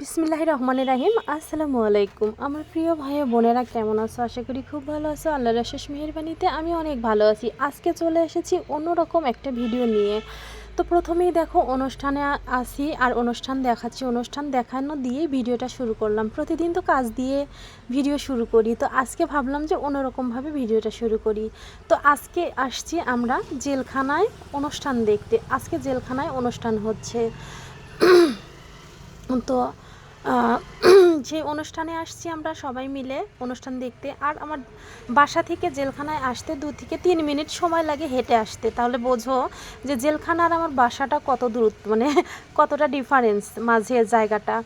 বিসমিল্লাহ রহমান রাহিম। আসসালামু আলাইকুম। আমার প্রিয় ভাই বোনেরা, কেমন আছো? আশা করি খুব ভালো আছো। আল্লাহর আশেষ মেহরবানিতে আমি অনেক ভালো আছি। আজকে চলে এসেছি অন্যরকম একটা ভিডিও নিয়ে। তো প্রথমেই দেখো, অনুষ্ঠানে আসি আর অনুষ্ঠান দেখাচ্ছি। অনুষ্ঠান দেখানো দিয়ে ভিডিওটা শুরু করলাম। প্রতিদিন তো কাজ দিয়ে ভিডিও শুরু করি। তো আজকে ভাবলাম যে অন্যরকমভাবে ভিডিওটা শুরু করি। তো আজকে আসছি আমরা জেলখানায় অনুষ্ঠান দেখতে। আজকে জেলখানায় অনুষ্ঠান হচ্ছে। তো যে অনুষ্ঠানে আসছি আমরা সবাই মিলে, অনুষ্ঠান দেখতে। আর আমার বাসা থেকে জেলখানায় আসতে দু থেকে তিন মিনিট সময় লাগে হেঁটে আসতে। তাহলে বোঝো যে জেলখানা আর আমার বাসাটা কত দূরত্ব মানে কতটা ডিফারেন্স মাঝে জায়গাটা।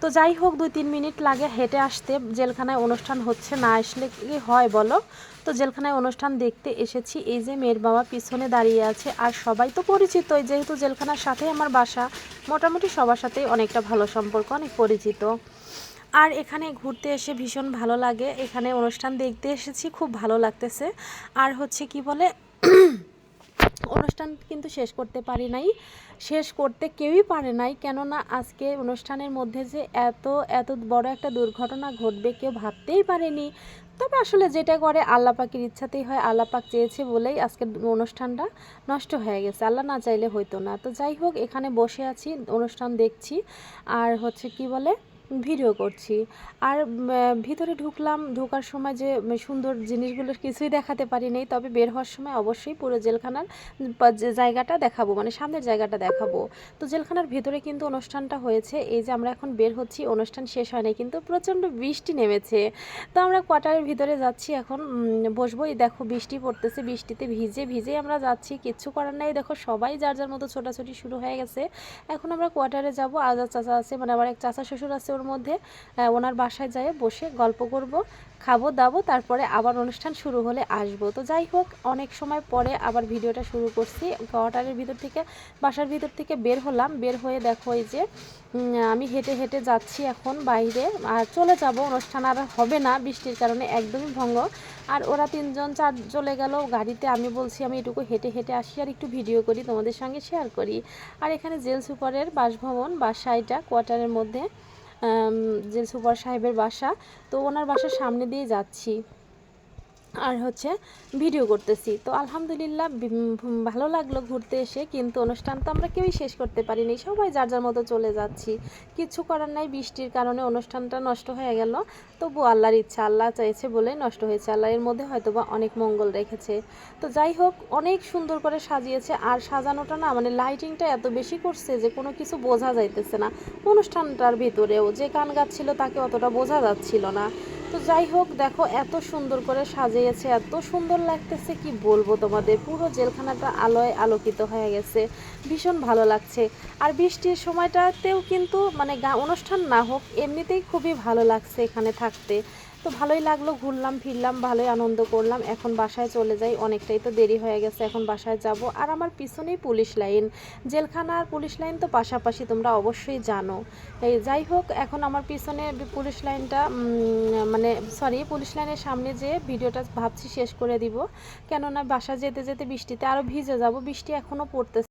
তো যাই হোক, দুই তিন মিনিট লাগে হেঁটে আসতে। জেলখানায় অনুষ্ঠান হচ্ছে, না আসলে কি হয় বলো? তো জেলখানায় অনুষ্ঠান দেখতে এসেছি। এই যে মেয়ের বাবা পিছনে দাঁড়িয়ে আছে, আর সবাই তো পরিচিতই যেহেতু জেলখানার সাথে আমার বাসা, মোটামুটি সবার সাথেই অনেকটা ভালো সম্পর্ক, অনেক পরিচিত। আর এখানে ঘুরতে এসে ভীষণ ভালো লাগে। এখানে অনুষ্ঠান দেখতে এসেছি, খুব ভালো লাগতেছে। আর হচ্ছে কি বলে কিন্তু শেষ করতে পারি নাই। শেষ করতে কেউই পারে নাই, কেননা আজকে অনুষ্ঠানের মধ্যে যে এত এত বড় একটা দুর্ঘটনা ঘটবে কেউ ভাবতেই পারেনি। তবে আসলে যেটা করে, আল্লাহ পাকের ইচ্ছাতেই হয়, আল্লাহ পাক চেয়েছে বলেই আজকের অনুষ্ঠানটা নষ্ট হয়ে গেছে। আল্লাহ না চাইলে হইতো না। তো যাই হোক, এখানে বসে আছি, অনুষ্ঠান দেখছি। আর হচ্ছে কি বলে ভিডিও করছি। আর ভিতরে ঢুকলাম, ঢোকার সময় যে সুন্দর জিনিসগুলো কিছুই দেখাতে পারি নাই তবে বের হওয়ার সময় অবশ্যই পুরো জেলখানার জায়গাটা দেখাবো মানে সামনের জায়গাটা দেখাবো। তো জেলখানার ভিতরে কিন্তু অনুষ্ঠানটা হয়েছে, এই যে আমরা এখন বের হচ্ছি, অনুষ্ঠান শেষ হয় নাই, কিন্তু প্রচণ্ড বৃষ্টি নেমেছে। তো আমরা কোয়ার্টারের ভিতরে যাচ্ছি এখন বসবো, এই দেখো বৃষ্টি পড়তেছে, বৃষ্টিতে ভিজে ভিজে আমরা যাচ্ছি, কিচ্ছু করার নাই, দেখো সবাই যার যার মতো ছোটাছুটি শুরু হয়ে গেছে। এখন আমরা কোয়ার্টারে যাব আজাদ চাচা আছে মানে আমার এক চাচা শ্বশুর আছে ওর মধ্যে ওনার বাসায় যেয়ে বসে গল্প করব, খাব, দাবো, তারপরে আবার অনুষ্ঠান শুরু হলে আসব। তো যাই হোক, অনেক সময় পরে আবার ভিডিওটা শুরু করছি। কোয়ার্টারের ভিতর থেকে, বাসার ভিতর থেকে বের হলাম। বের হয়ে দেখো এই যে আমি হেঁটে হেঁটে যাচ্ছি এখন বাইরে। আর চলে যাব, অনুষ্ঠান আর হবে না বৃষ্টির কারণে, একদমই ভঙ্গ। আর ওরা তিনজন, চার চলে গেল। গাড়িতে আমি বলছি, আমি এটুকু হেঁটে হেঁটে আসি আর একটু ভিডিও করি, তোমাদের সঙ্গে শেয়ার করি। আর এখানে জেল সুপারের বাসভবন, বাসাইটা, কোয়ার্টারের মধ্যে। জেল সুপার সাহেবের বাসা তো ওনার বাসার সামনে দিয়ে যাচ্ছি। আর হচ্ছে ভিডিও করতেছি। তো আলহামদুলিল্লাহ ভালো লাগল ঘুরতে এসে, কিন্তু অনুষ্ঠান তো আমরা কেউই শেষ করতে পারিনি। সবাই যার যার মতো চলে যাচ্ছি। কিছু করার নাই, বৃষ্টির কারণে অনুষ্ঠানটা নষ্ট হয়ে গেল। তবু আল্লাহর ইচ্ছা, আল্লাহ চাইছে বলেই নষ্ট হয়েছে। আল্লাহ এর মধ্যে হয়তো বা অনেক মঙ্গল রেখেছে। তো যাই হোক, অনেক সুন্দর করে সাজিয়েছে। আর সাজানোটা না মানে লাইটিংটা এত বেশি করছে যে কোনো কিছু বোঝা যাইতেছে না। অনুষ্ঠানটার ভিতরেও যে গান গাচ্ছিল তাকে অতটা বোঝা যাচ্ছিল না। তো যাই হোক, দেখো এত সুন্দর করে সাজিয়েছে, এত সুন্দর লাগতেছে, কি বলব তোমাদের? পুরো জেলখানাটা আলোয় আলোকিত হয়ে গেছে, ভীষণ ভালো লাগছে। আর বৃষ্টির সময়টাতেও কিন্তু মানে অনুষ্ঠান না হোক, এমনিতেই খুবই ভালো লাগছে এখানে থাকতে। তো ভালোই লাগল, ঘুরলাম, ফিরলাম, ভালোই আনন্দ করলাম। এখন বাসায় চলে যাই, অনেকটাই তো দেরি হয়ে গেছে, এখন বাসায় যাব। আর আমার পিছনেই পুলিশ লাইন। জেলখানা আর পুলিশ লাইন তো পাশাপাশি তোমরা অবশ্যই জানো। এই যাই হোক, এখন আমার পিছনে পুলিশ লাইনটা মানে সরি পুলিশ লাইনের সামনে যে ভিডিওটা ভাবছি শেষ করে দিব। কেননা বাসা যেতে যেতে বৃষ্টিতে আরও ভিজে যাব, বৃষ্টি এখনও পড়তেছে।